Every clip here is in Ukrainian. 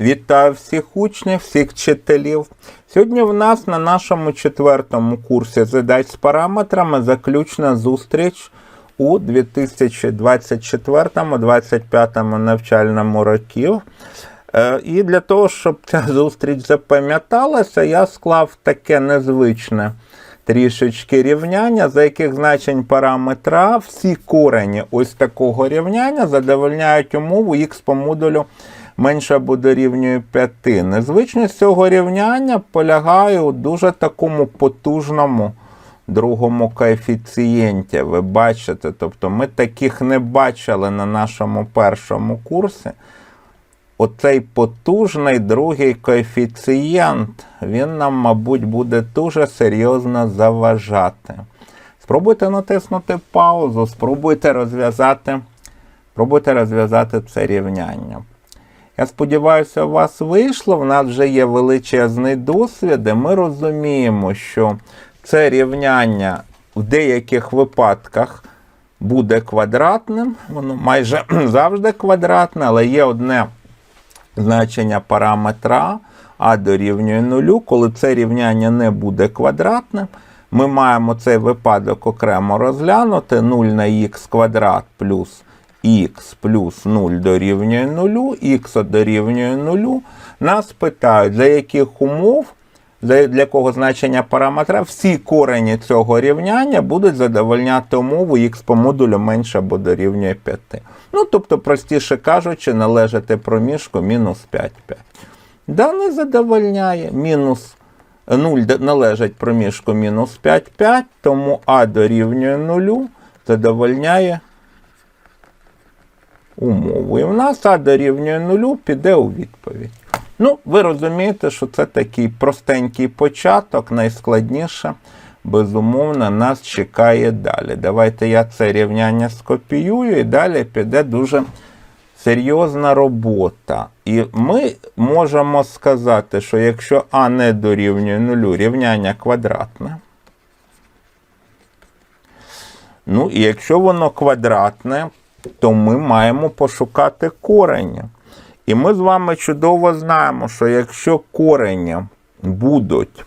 Вітаю всіх учнів, всіх вчителів. Сьогодні в нас на нашому четвертому курсі задач з параметрами заключна зустріч у 2024-2025 навчальному років. Е, І для того, щоб ця зустріч запам'яталася, я склав таке незвичне трішечки рівняння, за яких значень параметра всі корені ось такого рівняння задовольняють умову х по модулю менше або дорівнює 5. Незвичність цього рівняння полягає у дуже такому потужному другому коефіцієнті. Ви бачите, тобто ми таких не бачили на нашому першому курсі. Оцей потужний другий коефіцієнт, він нам, мабуть, буде дуже серйозно заважати. Спробуйте натиснути паузу, спробуйте розв'язати, спробуйте розв'язати це рівняння. Я сподіваюся, у вас вийшло. В нас вже є величезний досвід, і ми розуміємо, що це рівняння в деяких випадках буде квадратним, воно майже завжди квадратне, але є одне значення параметра а дорівнює нулю. Коли це рівняння не буде квадратним, ми маємо цей випадок окремо розглянути 0 на х квадрат плюс х плюс 0 дорівнює 0, х дорівнює 0. Нас питають, за яких умов, для якого значення параметра всі корені цього рівняння будуть задовольняти умову х по модулю менше або дорівнює 5. Ну, тобто, простіше кажучи, належати проміжку мінус 5, 5. Да, не задовольняє. Мінус 0 належить проміжку мінус 5, 5, тому а дорівнює 0 задовольняє умову. І в нас а дорівнює 0 піде у відповідь. Ну, ви розумієте, що це такий простенький початок, найскладніше, безумовно, нас чекає далі. Давайте я це рівняння скопіюю і далі піде дуже серйозна робота. І ми можемо сказати, що якщо А не дорівнює нулю, рівняння квадратне. Ну, і якщо воно квадратне, то ми маємо пошукати корення. І ми з вами чудово знаємо, що якщо корені будуть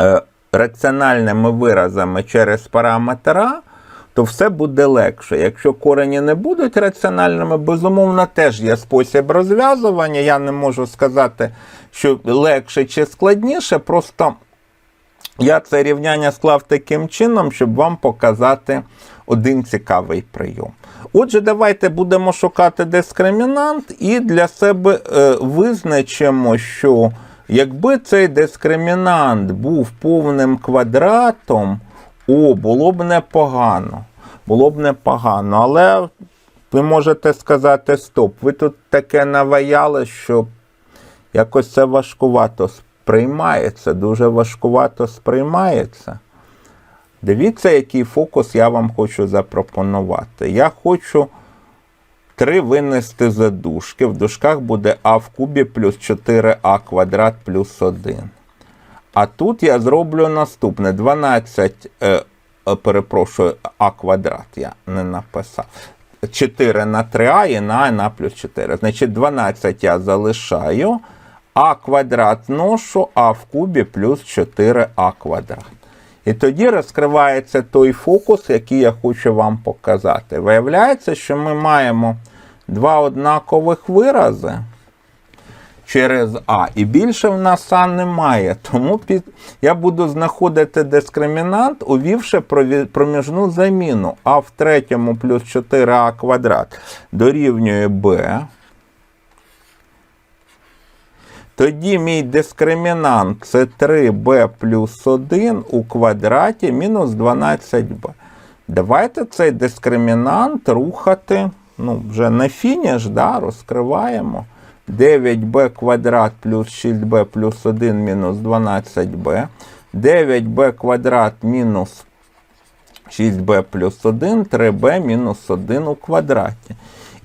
е, раціональними виразами через параметр А, то все буде легше. Якщо корені не будуть раціональними, безумовно, теж є спосіб розв'язування. Я не можу сказати, що легше чи складніше, просто я це рівняння склав таким чином, щоб вам показати один цікавий прийом. Отже, давайте будемо шукати дискримінант і для себе е, визначимо, що якби цей дискримінант був повним квадратом, о, було б непогано. Було б непогано. Але ви можете сказати стоп. Ви тут таке наваяли, що якось це важкувато сприймається, дуже важкувато сприймається. Дивіться, який фокус я вам хочу запропонувати. Я хочу 3 винести за дужки. В дужках буде а в кубі плюс 4а квадрат плюс 1. А тут я зроблю наступне: 12, е, е, перепрошую, а квадрат я не написав. 4 на 3а і на а на плюс 4. Значить, 12 я залишаю, а квадрат ношу, а в кубі плюс 4а квадрат. І тоді розкривається той фокус, який я хочу вам показати. Виявляється, що ми маємо два однакових вирази через А. І більше в нас А немає. Тому під... я буду знаходити дискримінант, увівши проміжну заміну. А в третьому плюс 4а квадрат дорівнює Б. Тоді мій дискримінант це 3b плюс 1 у квадраті мінус 12b. Давайте цей дискримінант рухати ну, вже на фініш, да, розкриваємо. 9b квадрат плюс 6b плюс 1 мінус 12b. 9b квадрат мінус 6b плюс 1, 3b мінус 1 у квадраті.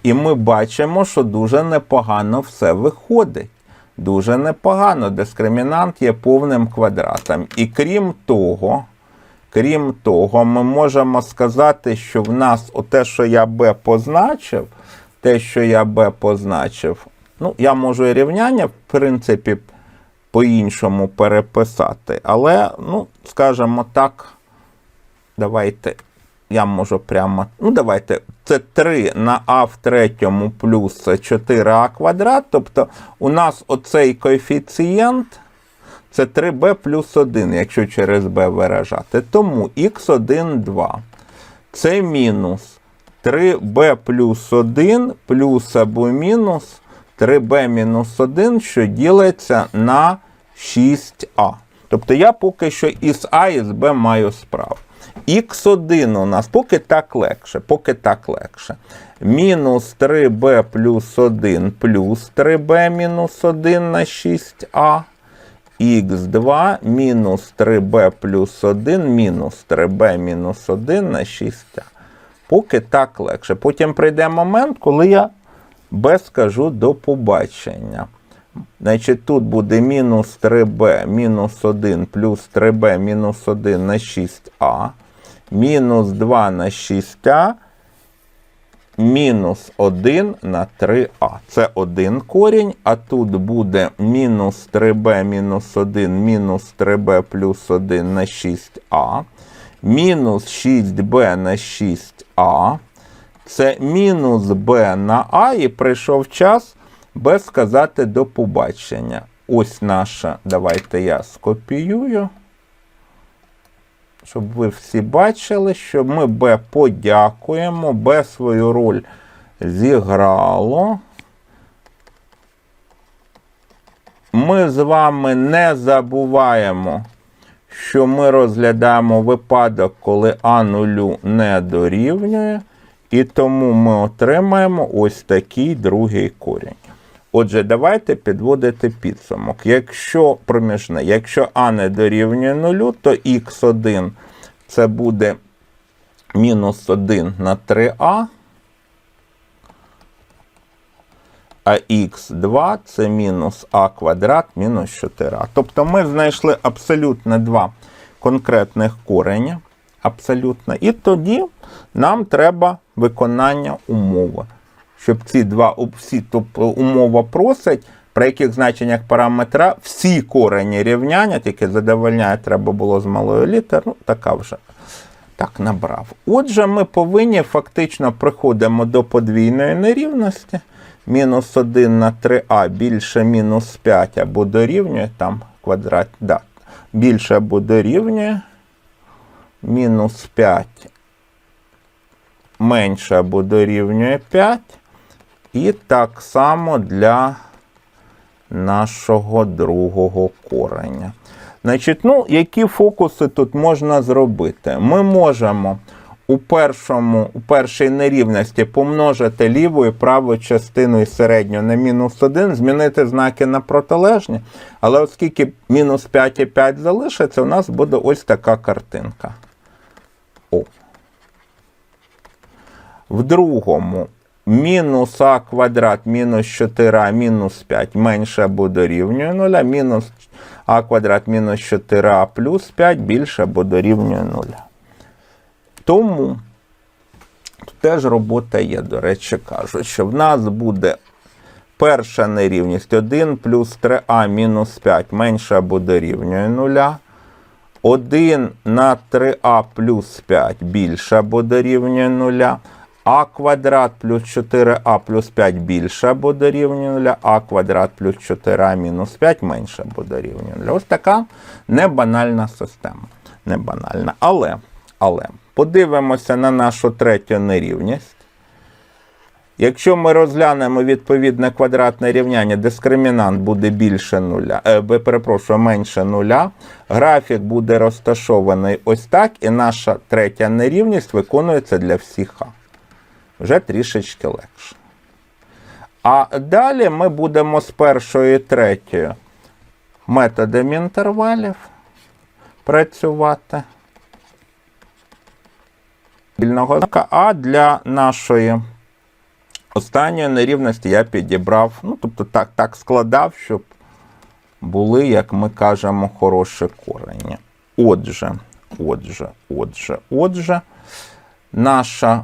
І ми бачимо, що дуже непогано все виходить. Дуже непогано. Дискримінант є повним квадратом. І крім того, крім того, ми можемо сказати, що в нас те, що я b позначив, те, що я b позначив, Ну, я можу і рівняння, в принципі, по-іншому переписати. Але, ну, скажімо так, давайте. Я можу прямо. Ну, давайте. Це 3 на а в третьому плюс 4а квадрат. Тобто у нас оцей коефіцієнт це 3b плюс 1, якщо через b виражати. Тому х1, 2. Це мінус 3b плюс 1 плюс або мінус 3b мінус 1, що ділиться на 6а. Тобто я поки що із А і з Б маю справу. Х1 у нас поки так легше, поки так легше. Мінус 3b плюс 1 плюс 3b мінус 1 на 6а. Х2 мінус 3b плюс 1 мінус 3b мінус 1 на 6а. Поки так легше. Потім прийде момент, коли я b скажу до побачення. Значить, тут буде мінус 3b мінус 1 плюс 3b мінус 1 на 6а. Мінус 2 на 6а. Мінус 1 на 3а. Це один корінь, а тут буде мінус 3b мінус 1 мінус 3b плюс 1 на 6а. Мінус 6b на 6а. Це мінус b на а, і прийшов час без сказати до побачення. Ось наша, давайте я скопіюю. Щоб ви всі бачили, що ми Б подякуємо, Б свою роль зіграло. Ми з вами не забуваємо, що ми розглядаємо випадок, коли А нулю не дорівнює. І тому ми отримаємо ось такий другий корінь. Отже, давайте підводити підсумок. Якщо проміжне, якщо А не дорівнює нулю, то х1 це буде мінус 1 на 3а, а х2 це мінус а квадрат мінус 4а. Тобто ми знайшли абсолютно два конкретних корення. Абсолютно. І тоді нам треба виконання умови. Щоб ці два всі, тобто умова просить, при яких значеннях параметра всі корені рівняння, тільки задовольняє, треба було з малої літери, ну, така вже так набрав. Отже, ми повинні фактично приходимо до подвійної нерівності. Мінус 1 на 3а більше мінус 5 або дорівнює там квадрат, да, більше або дорівнює мінус 5 менше або дорівнює 5. І так само для нашого другого кореня. Значить, ну, які фокуси тут можна зробити? Ми можемо у першому, у першій нерівності помножити ліву і праву частину і середню на мінус 1, змінити знаки на протилежні. Але оскільки мінус 5 і 5 залишиться, у нас буде ось така картинка. О. В другому мінус а квадрат мінус 4а мінус 5 менше або дорівнює 0, мінус а квадрат мінус 4а плюс 5 більше або дорівнює 0. Тому тут теж робота є, до речі, кажуть, що в нас буде перша нерівність 1 плюс 3а мінус 5 менше або дорівнює 0. 1 на 3а плюс 5 більше або дорівнює 0. А квадрат плюс 4а плюс 5 більше або дорівнює 0, а квадрат плюс 4а мінус 5 менше або дорівнює 0. Ось така небанальна система. Не банальна. Але, але подивимося на нашу третю нерівність. Якщо ми розглянемо відповідне квадратне рівняння, дискримінант буде більше нуля, е, перепрошую, менше нуля, графік буде розташований ось так, і наша третя нерівність виконується для всіх. Вже трішечки легше. А далі ми будемо з першою і третьою методами інтервалів працювати. А для нашої останньої нерівності я підібрав, ну, тобто так, так складав, щоб були, як ми кажемо, хороші корені. Отже, отже, отже, отже, наша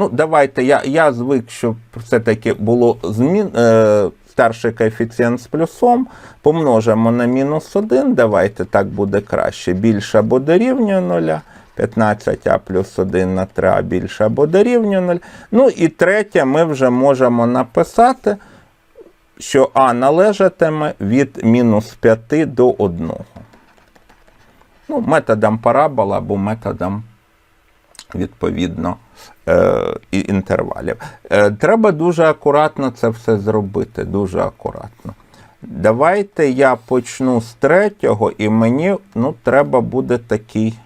Ну, давайте я, я звик, щоб все-таки було змін, е, старший коефіцієнт з плюсом. Помножимо на мінус 1. Давайте так буде краще. Більше або дорівнює 0. 15а плюс 1 на 3а більше або дорівнює 0. Ну і третє, ми вже можемо написати, що а належатиме від мінус 5 до 1. Ну, методом парабола або методом відповідно е, інтервалів. Е, треба дуже акуратно це все зробити. Дуже акуратно. Давайте я почну з третього, і мені ну, треба буде такий.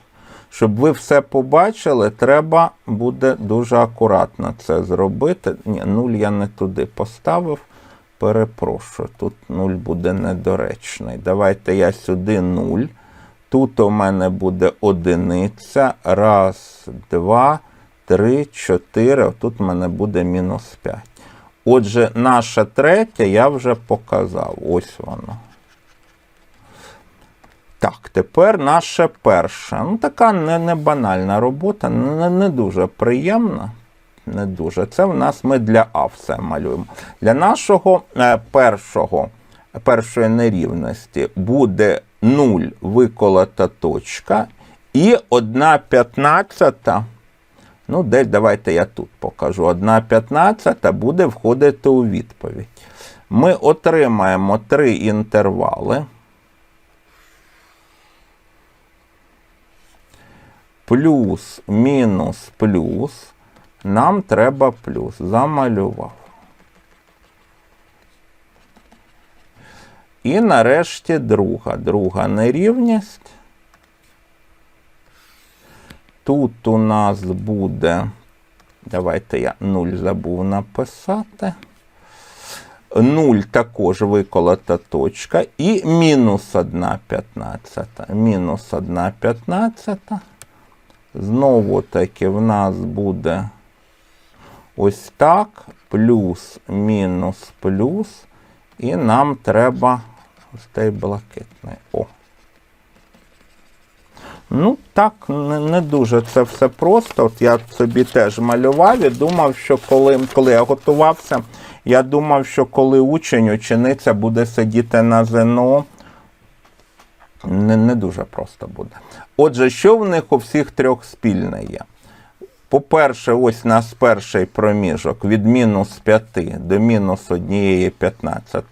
Щоб ви все побачили, треба буде дуже акуратно це зробити. Ні, нуль я не туди поставив. Перепрошую, тут нуль буде недоречний. Давайте я сюди нуль. Тут у мене буде одиниця. Раз, два, три, чотири. Тут у мене буде мінус 5. Отже, наша третя я вже показав. Ось воно. Так, тепер наше перше. Ну, така не, не банальна робота, не, не дуже приємна. Не дуже. Це в нас ми для А все малюємо. Для нашого е, першого, першої нерівності буде 0 виколота точка і 1 п'ятнадцята. Ну, десь давайте я тут покажу. 1 п'ятнадцята буде входити у відповідь. Ми отримаємо три інтервали. плюс, мінус, плюс. Нам треба плюс. Замалював. І нарешті друга. Друга нерівність. Тут у нас буде. Давайте я 0 забув написати. 0 також виколота точка. І мінус 1 п'ятнадцята. Мінус 1 п'ятнадцята. Знову таки в нас буде ось так, плюс, мінус, плюс. І нам треба ось цей блакитний. О. Ну, так, не, не дуже це все просто. От я собі теж малював і думав, що коли, коли я готувався, я думав, що коли учень, учениця буде сидіти на ЗНО, не, не дуже просто буде. Отже, що в них у всіх трьох спільне є? По-перше, ось нас перший проміжок від мінус 5 до мінус 1 15.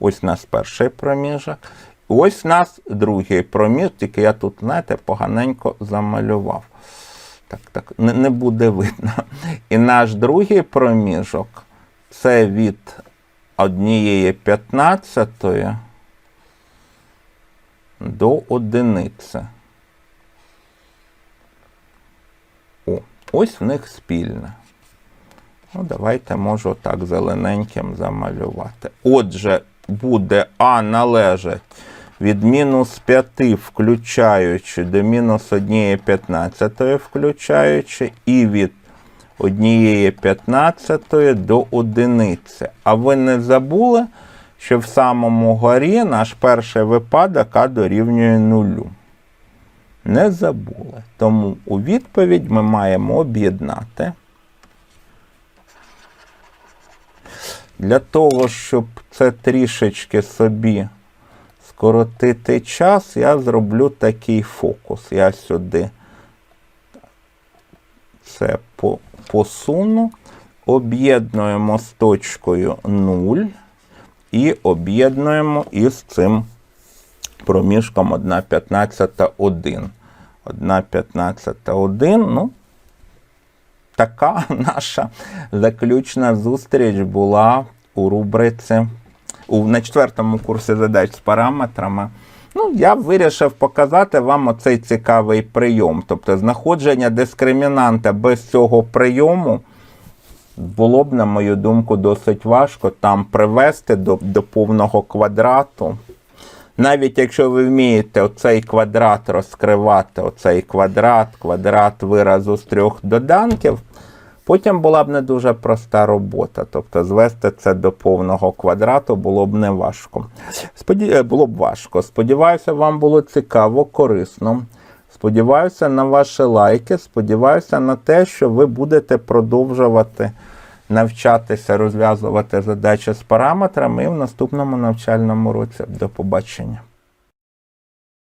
Ось у нас перший проміжок. Ось у нас другий проміжок, тільки я тут, знаєте, поганенько замалював. Так, так, не, не буде видно. І наш другий проміжок це від 1 15 до одиниці. О, ось в них спільне. Ну, давайте можу так зелененьким замалювати. Отже, буде А належить від мінус 5 включаючи до мінус 1 15 включаючи, і від 1 15 до одиниці. А ви не забули, що в самому горі наш перший випадок А дорівнює нулю. Не забули. Тому у відповідь ми маємо об'єднати. Для того, щоб це трішечки собі скоротити час, я зроблю такий фокус. Я сюди це посуну, об'єднуємо з точкою 0 і об'єднуємо із цим проміжком 1 15 1. 1 15 1. Ну, така наша заключна зустріч була у рубриці у, на четвертому курсі задач з параметрами. Ну, я вирішив показати вам оцей цікавий прийом. Тобто знаходження дискримінанта без цього прийому було б, на мою думку, досить важко там привести до, до повного квадрату. Навіть якщо ви вмієте оцей квадрат розкривати, оцей квадрат, квадрат виразу з трьох доданків, Потім була б не дуже проста робота, тобто звести це до повного квадрату було б не важко. Споді... Е, було б важко. Сподіваюся, вам було цікаво, корисно. Сподіваюся на ваші лайки. Сподіваюся на те, що ви будете продовжувати навчатися, розв'язувати задачі з параметрами і в наступному навчальному році. До побачення.